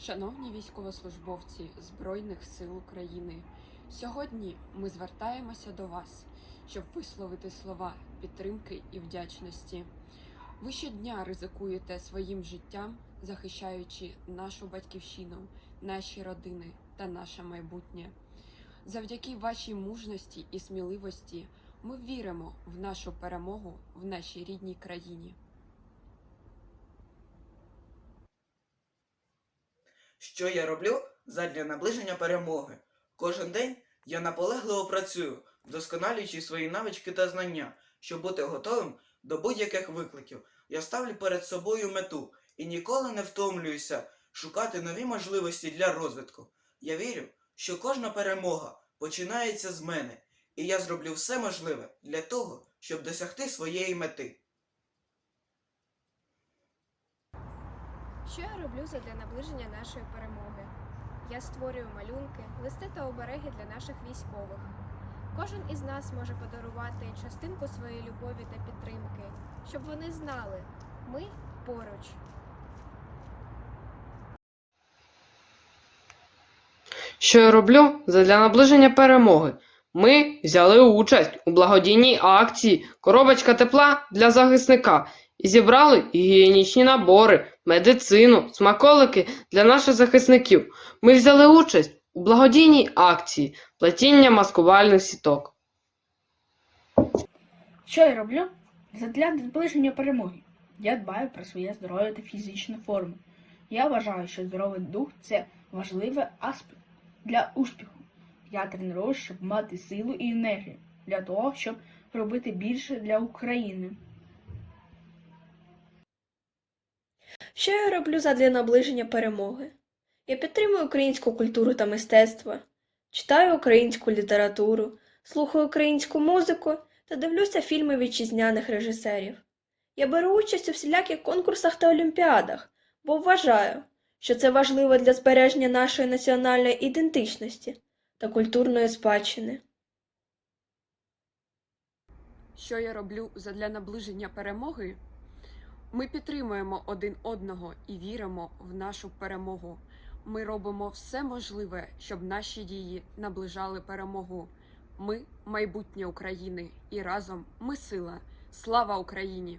Шановні військовослужбовці Збройних сил України, сьогодні ми звертаємося до вас, щоб висловити слова підтримки і вдячності. Ви щодня ризикуєте своїм життям, захищаючи нашу батьківщину, наші родини та наше майбутнє. Завдяки вашій мужності і сміливості ми віримо в нашу перемогу в нашій рідній країні. Що я роблю задля наближення перемоги? Кожен день я наполегливо працюю, вдосконалюючи свої навички та знання, щоб бути готовим до будь-яких викликів. Я ставлю перед собою мету і ніколи не втомлююся шукати нові можливості для розвитку. Я вірю, що кожна перемога починається з мене, і я зроблю все можливе для того, щоб досягти своєї мети. Що я роблю задля наближення нашої перемоги? Я створюю малюнки, листи та обереги для наших військових. Кожен із нас може подарувати частинку своєї любові та підтримки, щоб вони знали, ми поруч. Що я роблю задля наближення перемоги? Ми взяли участь у благодійній акції Коробочка тепла для захисника і зібрали гігієнічні набори, медицину, смаколики для наших захисників. Ми взяли участь у благодійній акції плетіння маскувальних сіток. Що я роблю? Задля наближення перемоги. Я дбаю про своє здоров'я та фізичну форму. Я вважаю, що здоровий дух це важливий аспект для успіху. Я тренуюсь, щоб мати силу і енергію для того, щоб робити більше для України. Що я роблю задля наближення перемоги? Я підтримую українську культуру та мистецтво, читаю українську літературу, слухаю українську музику та дивлюся фільми вітчизняних режисерів. Я беру участь у всіляких конкурсах та олімпіадах, бо вважаю, що це важливо для збереження нашої національної ідентичності та культурної спадщини. Що я роблю задля наближення перемоги? Ми підтримуємо один одного і віримо в нашу перемогу. Ми робимо все можливе, щоб наші дії наближали перемогу. Ми майбутнє України, і разом ми сила. Слава Україні!